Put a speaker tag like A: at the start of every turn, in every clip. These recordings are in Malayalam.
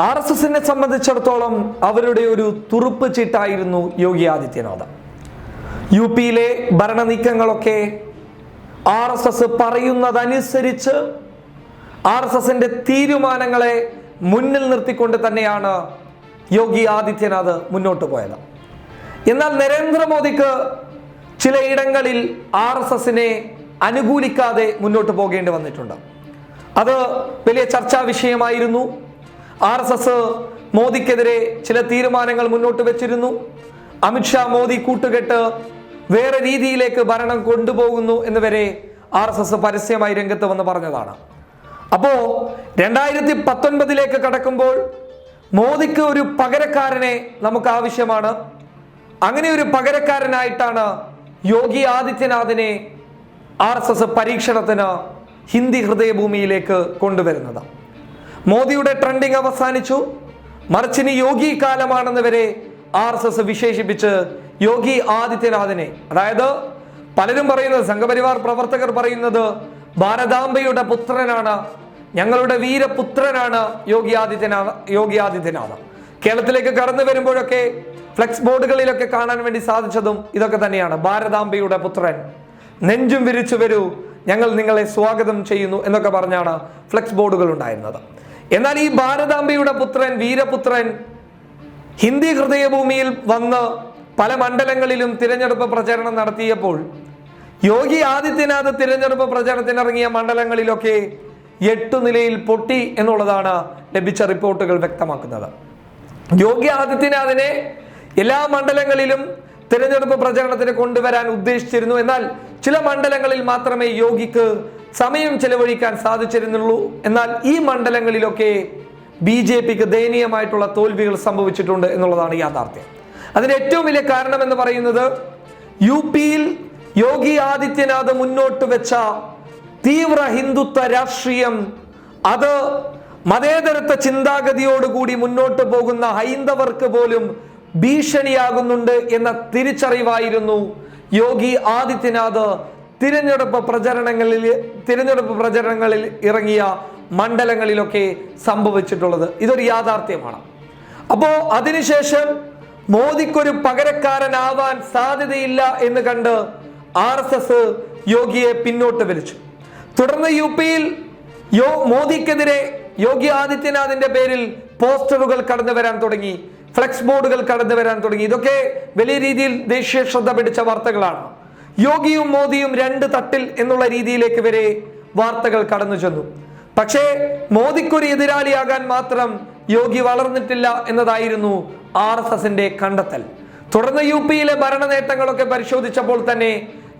A: ആർ എസ് എസിനെ സംബന്ധിച്ചിടത്തോളം അവരുടെ ഒരു തുറുപ്പ് ചീട്ടായിരുന്നു യോഗി ആദിത്യനാഥ്. യു പിയിലെ ഭരണനീക്കങ്ങളൊക്കെ ആർ എസ് എസ് പറയുന്നതനുസരിച്ച് ആർ എസ് എസിന്റെ തീരുമാനങ്ങളെ മുന്നിൽ നിർത്തിക്കൊണ്ട് തന്നെയാണ് യോഗി ആദിത്യനാഥ് മുന്നോട്ട് പോയത്. എന്നാൽ നരേന്ദ്രമോദിക്ക് ചിലയിടങ്ങളിൽ ആർ എസ് എസിനെ അനുകൂലിക്കാതെ മുന്നോട്ട് പോകേണ്ടി വന്നിട്ടുണ്ട്. അത് വലിയ ചർച്ചാ വിഷയമായിരുന്നു. ആർ എസ് എസ് മോദിക്കെതിരെ ചില തീരുമാനങ്ങൾ മുന്നോട്ട് വെച്ചിരുന്നു. അമിത്ഷാ മോദി കൂട്ടുകെട്ട് വേറെ രീതിയിലേക്ക് ഭരണം കൊണ്ടുപോകുന്നു എന്ന് വരെ ആർ എസ് എസ് പരസ്യമായി രംഗത്ത് വന്ന് പറഞ്ഞതാണ്. അപ്പോൾ രണ്ടായിരത്തി പത്തൊൻപതിലേക്ക് കടക്കുമ്പോൾ മോദിക്ക് ഒരു പകരക്കാരനെ നമുക്ക് ആവശ്യമാണ്. അങ്ങനെ ഒരു പകരക്കാരനായിട്ടാണ് യോഗി ആദിത്യനാഥിനെ ആർ എസ് എസ് പരീക്ഷണത്തിന് ഹിന്ദി ഹൃദയഭൂമിയിലേക്ക് കൊണ്ടുവരുന്നത്. മോദിയുടെ ട്രെൻഡിങ് അവസാനിച്ചു. മറിച്ചിനി യോഗി കാലമാണെന്ന് വരെ ആർ എസ് എസ് വിശേഷിപ്പിച്ച് യോഗി ആദിത്യനാഥിനെ അതായത് പലരും പറയുന്നത് സംഘപരിവാർ പ്രവർത്തകർ പറയുന്നത് ഭാരതാംബയുടെ പുത്രനാണ് ഞങ്ങളുടെ വീരപുത്രനാണ് യോഗി ആദിത്യനാഥ് യോഗി ആദിത്യനാഥ്. കേരളത്തിലേക്ക് കടന്നു വരുമ്പോഴൊക്കെ ഫ്ലെക്സ് ബോർഡുകളിലൊക്കെ കാണാൻ വേണ്ടി സാധിച്ചതും ഇതൊക്കെ തന്നെയാണ്. ഭാരതാംബയുടെ പുത്രൻ. നെഞ്ചും വിരിച്ചു വരൂ. ഞങ്ങൾ നിങ്ങളെ സ്വാഗതം ചെയ്യുന്നു എന്നൊക്കെ പറഞ്ഞാണ് ഫ്ലെക്സ് ബോർഡുകൾ ഉണ്ടായിരുന്നത്. എന്നാൽ ഈ ഭാരതാംബയുടെ പുത്രൻ വീരപുത്രൻ ഹിന്ദി ഹൃദയഭൂമിയിൽ വന്ന് പല മണ്ഡലങ്ങളിലും തിരഞ്ഞെടുപ്പ് പ്രചരണം നടത്തിയപ്പോൾ യോഗി ആദിത്യനാഥ് തിരഞ്ഞെടുപ്പ് പ്രചരണത്തിനിറങ്ങിയ മണ്ഡലങ്ങളിലൊക്കെ എട്ടു നിലയിൽ പൊട്ടി എന്നുള്ളതാണ് ലഭിച്ച റിപ്പോർട്ടുകൾ വ്യക്തമാക്കുന്നത്. യോഗി ആദിത്യനാഥിനെ എല്ലാ മണ്ഡലങ്ങളിലും തിരഞ്ഞെടുപ്പ് പ്രചരണത്തിന് കൊണ്ടുവരാൻ ഉദ്ദേശിച്ചിരുന്നു. എന്നാൽ ചില മണ്ഡലങ്ങളിൽ മാത്രമേ യോഗിക്ക് സമയം ചെലവഴിക്കാൻ സാധിച്ചിരുന്നുള്ളൂ. എന്നാൽ ഈ മണ്ഡലങ്ങളിലൊക്കെ ബി ജെ പിക്ക് ദയനീയമായിട്ടുള്ള തോൽവികൾ സംഭവിച്ചിട്ടുണ്ട് എന്നുള്ളതാണ് യാഥാർത്ഥ്യം. അതിന് ഏറ്റവും വലിയ കാരണം എന്ന് പറയുന്നത് യു പിയിൽ യോഗി ആദിത്യനാഥ് മുന്നോട്ട് വെച്ച തീവ്ര ഹിന്ദുത്വ രാഷ്ട്രീയം അത് മതേതരത്വ ചിന്താഗതിയോടുകൂടി മുന്നോട്ട് പോകുന്ന ഹൈന്ദവർക്ക് പോലും ഭീഷണിയാകുന്നുണ്ട് എന്ന തിരിച്ചറിവായിരുന്നു യോഗി ആദിത്യനാഥ് തിരഞ്ഞെടുപ്പ് പ്രചരണങ്ങളിൽ തിരഞ്ഞെടുപ്പ് പ്രചരണങ്ങളിൽ ഇറങ്ങിയ മണ്ഡലങ്ങളിലൊക്കെ സംഭവിച്ചിട്ടുള്ളത് ഇതൊരു യാഥാർത്ഥ്യമാണ്. അപ്പോ അതിനുശേഷം മോദിക്കൊരു പകരക്കാരനാവാൻ സാധ്യതയില്ല എന്ന് കണ്ട് ആർ എസ് എസ് യോഗിയെ പിന്നോട്ട് വലിച്ചു. തുടർന്ന് യു പിയിൽ യോ മോദിക്കെതിരെ യോഗി ആദിത്യനാഥിന്റെ പേരിൽ പോസ്റ്ററുകൾ കടന്നു വരാൻ തുടങ്ങി ഫ്ലെക്സ് ബോർഡുകൾ കടന്നു വരാൻ തുടങ്ങി. ഇതൊക്കെ വലിയ രീതിയിൽ ദേശീയ ശ്രദ്ധ പിടിച്ച വാർത്തകളാണ്. യോഗിയും മോദിയും രണ്ട് തട്ടിൽ എന്നുള്ള രീതിയിലേക്ക് വരെ വാർത്തകൾ കടന്നു ചെന്നു. പക്ഷേ മോദിക്കൊരു എതിരാളിയാകാൻ മാത്രം യോഗി വളർന്നിട്ടില്ല എന്നതായിരുന്നു ആർ എസ് എസിന്റെ കണ്ടെത്തൽ. തുടർന്ന് യു പിയിലെ ഭരണ നേട്ടങ്ങളൊക്കെ പരിശോധിച്ചപ്പോൾ തന്നെ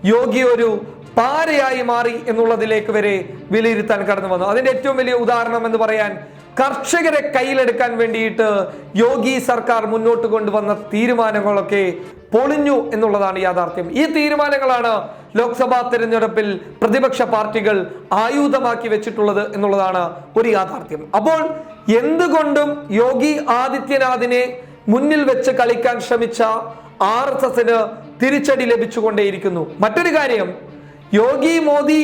A: യോഗി ഒരു പാരയായി മാറി എന്നുള്ളതിലേക്ക് വരെ വിലയിരുത്താൻ കടന്നു വന്നു. അതിന്റെ ഏറ്റവും വലിയ ഉദാഹരണം എന്ന് പറയാൻ കർഷകരെ കയ്യിലെടുക്കാൻ വേണ്ടിയിട്ട് യോഗി സർക്കാർ മുന്നോട്ട് കൊണ്ടുവന്ന തീരുമാനങ്ങളൊക്കെ പൊളിഞ്ഞു എന്നുള്ളതാണ് യാഥാർത്ഥ്യം. ഈ തീരുമാനങ്ങളാണ് ലോക്സഭാ തെരഞ്ഞെടുപ്പിൽ പ്രതിപക്ഷ പാർട്ടികൾ ആയുധമാക്കി വെച്ചിട്ടുള്ളത് എന്നുള്ളതാണ് ഒരു യാഥാർത്ഥ്യം. അപ്പോൾ എന്തുകൊണ്ടും യോഗി ആദിത്യനാഥിനെ മുന്നിൽ വെച്ച് കളിക്കാൻ ശ്രമിച്ച ആർ എസ് എസിന് തിരിച്ചടി ലഭിച്ചുകൊണ്ടേയിരിക്കുന്നു. മറ്റൊരു കാര്യം യോഗി മോദി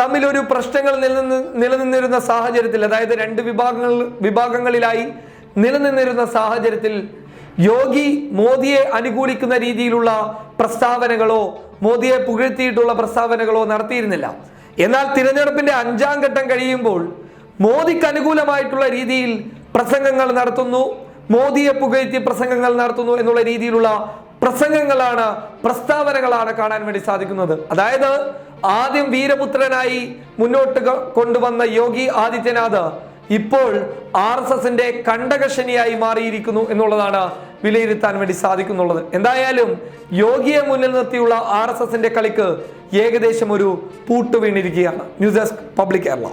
A: തമ്മിൽ ഒരു പ്രശ്നങ്ങൾ നിലനിന്ന് നിലനിന്നിരുന്ന സാഹചര്യത്തിൽ അതായത് രണ്ട് വിഭാഗങ്ങൾ വിഭാഗങ്ങളിലായി നിലനിന്നിരുന്ന സാഹചര്യത്തിൽ യോഗി മോദിയെ അനുകൂലിക്കുന്ന രീതിയിലുള്ള പ്രസ്താവനകളോ മോദിയെ പുകഴ്ത്തിയിട്ടുള്ള പ്രസ്താവനകളോ നടത്തിയിരുന്നില്ല. എന്നാൽ തിരഞ്ഞെടുപ്പിന്റെ അഞ്ചാം ഘട്ടം കഴിയുമ്പോൾ മോദിക്ക് അനുകൂലമായിട്ടുള്ള രീതിയിൽ പ്രസംഗങ്ങൾ നടത്തുന്നു മോദിയെ പുകഴ്ത്തി പ്രസംഗങ്ങൾ നടത്തുന്നു എന്നുള്ള രീതിയിലുള്ള പ്രസംഗങ്ങളാണ് പ്രസ്താവനകളാണ് കാണാൻ വേണ്ടി സാധിക്കുന്നത്. അതായത് ആദ്യം വീരപുത്രനായി മുന്നോട്ട് കൊണ്ടുവന്ന യോഗി ആദിത്യനാഥ് ഇപ്പോൾ ആർ എസ് എസിന്റെ കണ്ടകശനിയായി മാറിയിരിക്കുന്നു എന്നുള്ളതാണ് വിലയിരുത്താൻ വേണ്ടി സാധിക്കുന്നുള്ളത്. എന്തായാലും യോഗിയെ മുന്നിൽ നിർത്തിയുള്ള ആർ എസ് എസിന്റെ കളിക്ക് ഏകദേശം ഒരു പൂട്ടുവീണിരിക്കുകയാണ്. News desk public Kerala.